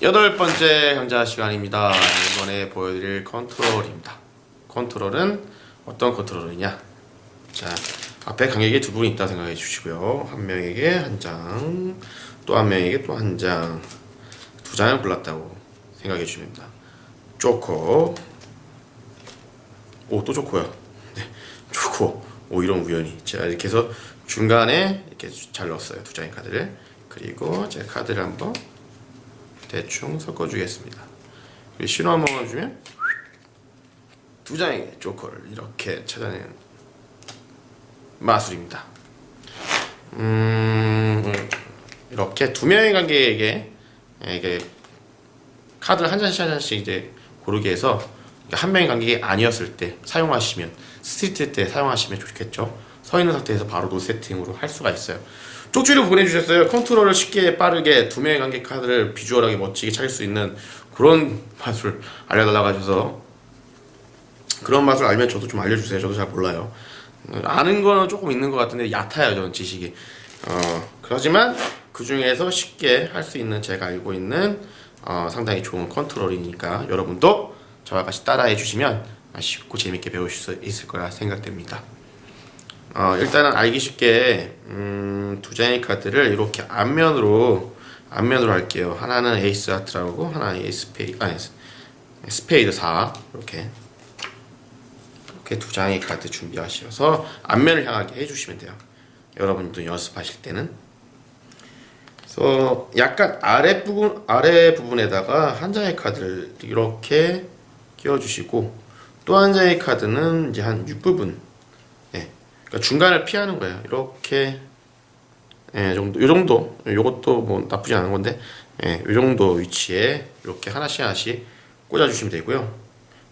여덟 번째 강좌 시간입니다. 이번에 보여드릴 컨트롤입니다. 컨트롤은 어떤 컨트롤이냐? 자, 앞에 관객이 두 분이 있다 생각해 주시고요. 한 명에게 한 장, 또 한 명에게 또 한 장, 두 장을 골랐다고 생각해 주시면 됩니다. 쪼코, 오, 또 쪼코요. 네, 쪼코, 오, 이런 우연히. 제가 이렇게 해서 중간에 이렇게 잘 넣었어요. 두 장의 카드를. 그리고 제 카드를 한번 대충 섞어주겠습니다. 신호 한 번만 주면 두 장의 조커를 이렇게 찾아내는 마술입니다. 음, 이렇게 두 명의 관계에게 이게 카드를 한 장씩 한 장씩 이제 고르게 해서 한 명의 관객이 아니었을 때 사용하시면 스트리트 때 사용하시면 좋겠죠. 서 있는 상태에서 바로 노 세팅으로 할 수가 있어요. 쪽지를 보내주셨어요. 컨트롤을 쉽게 빠르게 두 명의 관객 카드를 비주얼하게 멋지게 찾을 수 있는 그런 맛을 알려달라고 하셔서 그런 맛을 알면 저도 좀 알려주세요. 저도 잘 몰라요. 아는 거는 조금 있는 것 같은데 얕아요. 저는 지식이. 어, 그렇지만 그 중에서 쉽게 할 수 있는 제가 알고 있는 어, 상당히 좋은 컨트롤이니까 여러분도 저와 같이 따라해 주시면 쉽고 재밌게 배우실 수 있을 거라 생각됩니다. 어, 일단은 알기 쉽게 음, 두 장의 카드를 이렇게 앞면으로 앞면으로 할게요. 하나는 에이스 하트라고 하나는 에이스 페이 아니 스페이드 4 이렇게 이렇게 두 장의 카드 준비하셔서 앞면을 향하게 해주시면 돼요. 여러분도 연습하실 때는 그래서 약간 아래 부분 아래 부분에다가 한 장의 카드를 이렇게 끼워주시고 또 한 장의 카드는 이제 한 6부분 예, 그러니까 중간을 피하는 거예요. 이렇게 예, 정도, 요 정도, 요것도 뭐 나쁘지 않은 건데, 예, 요 정도 위치에 이렇게 하나씩 하나씩 꽂아주시면 되고요.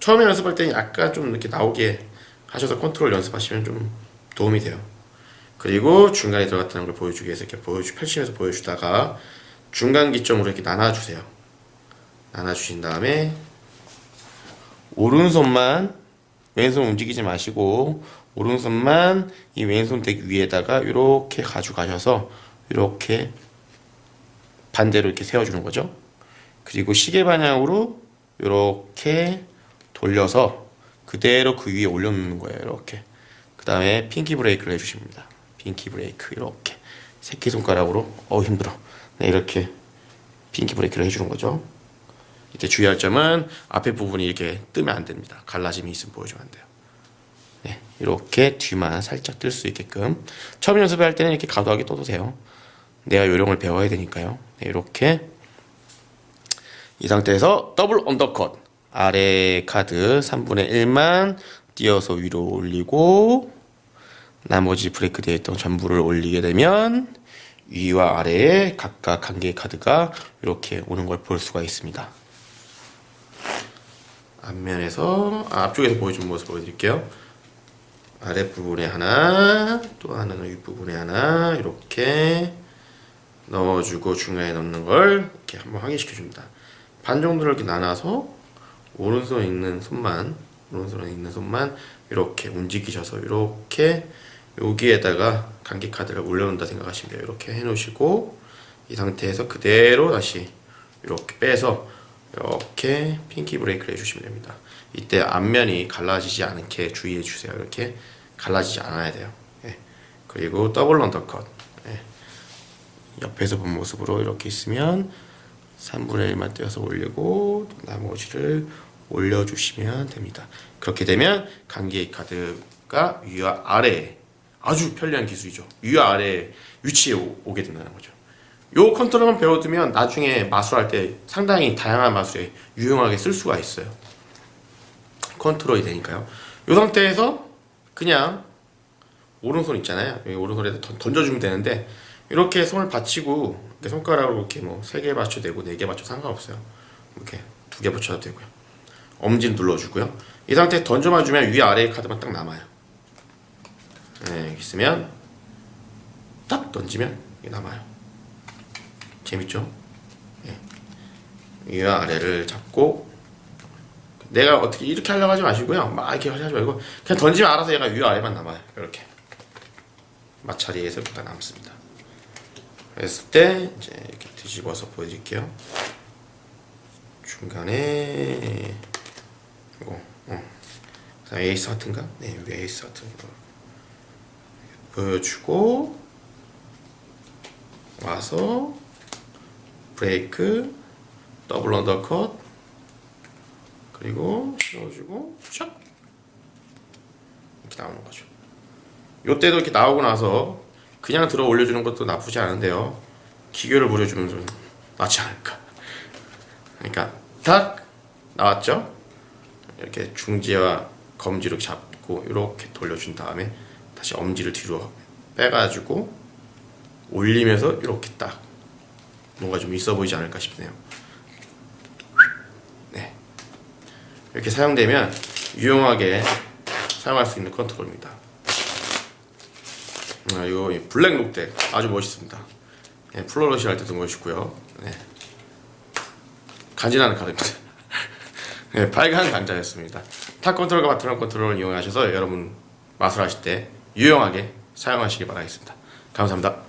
처음에 연습할 때는 약간 좀 이렇게 나오게 하셔서 컨트롤 연습하시면 좀 도움이 돼요. 그리고 중간에 들어갔다는 걸 보여주기 위해서 이렇게 보여주, 펼치면서 보여주다가 중간 기점으로 이렇게 나눠주세요. 나눠주신 다음에 오른손만 왼손 움직이지 마시고 오른손만 이 왼손 덱 위에다가 이렇게 가져가셔서 이렇게 반대로 이렇게 세워주는 거죠. 그리고 시계 방향으로 이렇게 돌려서 그대로 그 위에 올려놓는 거예요. 이렇게. 그 다음에 핑키 브레이크를 해주십니다. 핑키 브레이크 이렇게 새끼 손가락으로 어 힘들어. 네 이렇게 핑키 브레이크를 해주는 거죠. 이때 주의할 점은 앞에 부분이 이렇게 뜨면 안 됩니다. 갈라짐이 있으면 보여주면 안 돼요. 네, 이렇게 뒤만 살짝 뜰 수 있게끔 처음 연습할 때는 이렇게 가도하게 떠도 돼요. 내가 요령을 배워야 되니까요. 네, 이렇게 이 상태에서 더블 언더컷 아래 카드 3분의 1만 띄어서 위로 올리고 나머지 브레이크 되어 있던 전부를 올리게 되면 위와 아래에 각각 한 개의 카드가 이렇게 오는 걸 볼 수가 있습니다. 앞면에서 아, 앞쪽에서 보여준 모습 보여드릴게요. 아랫부분에 하나, 또 하나는 윗부분에 하나 이렇게 넣어주고 중간에 넣는 걸 이렇게 한번 확인시켜 줍니다. 반 정도를 이렇게 나눠서 오른손에 있는 손만 오른손에 있는 손만 이렇게 움직이셔서 이렇게 여기에다가 간기 카드를 올려놓는다 생각하시면 돼요. 이렇게 해놓으시고 이 상태에서 그대로 다시 이렇게 빼서 이렇게 핑키 브레이크를 해주시면 됩니다. 이때 앞면이 갈라지지 않게 주의해 주세요. 이렇게 갈라지지 않아야 돼요. 예. 그리고 더블 언더컷. 예. 옆에서 본 모습으로 이렇게 있으면 3분의 1만 떼어서 올리고 나머지를 올려주시면 됩니다. 그렇게 되면 간기 카드가 위와 아래에 아주 편리한 기술이죠. 위와 아래 위치에 오, 오게 된다는 거죠. 요 컨트롤만 배워두면 나중에 마술할 때 상당히 다양한 마술에 유용하게 쓸 수가 있어요. 컨트롤이 되니까요. 요 상태에서 그냥 오른손 있잖아요. 여기 오른손에다 던- 던져주면 되는데 이렇게 손을 받치고 이렇게 손가락으로 이렇게 뭐 세 개 받쳐도 되고 네 개 받쳐도 상관없어요. 이렇게 두 개 붙여도 되고요. 엄지 눌러주고요. 이 상태에 던져만 주면 위 아래 카드만 딱 남아요. 네, 있으면 딱 던지면 남아요. 재밌죠? 예. 위와 아래를 잡고 내가 어떻게 이렇게 하려고 하지 마시고요. 막 이렇게 하지 말고 그냥 던지면 알아서 얘가 위와 아래만 남아요. 이렇게 마찰이에서 딱 남습니다. 그랬을 때 이제 이렇게 뒤집어서 보여드릴게요. 중간에 이거 어. 에이스 하트인가? 네, 에이스 하트 보여주고 와서 브레이크 더블 언더컷 그리고 씌워주고 샷 이렇게 나오는 거죠. 요때도 이렇게 나오고 나서 그냥 들어 올려주는 것도 나쁘지 않은데요. 기교를 부려주면 좀 낫지 않을까. 그러니까 딱 나왔죠. 이렇게 중지와 검지를 잡고 이렇게 돌려준 다음에 다시 엄지를 뒤로 빼가지고 올리면서 이렇게 딱 뭔가 좀 있어 보이지 않을까 싶네요. 네. 이렇게 사용되면 유용하게 사용할 수 있는 컨트롤입니다. 아, 이거 이 블랙 녹대 아주 멋있습니다. 네, 플로러시 할 때도 멋있고요. 네. 간지나는 카드입니다. 네, 빨간 강자였습니다. 탑 컨트롤과 바트런 컨트롤을 이용하셔서 여러분 마술 하실 때 유용하게 사용하시기 바라겠습니다. 감사합니다.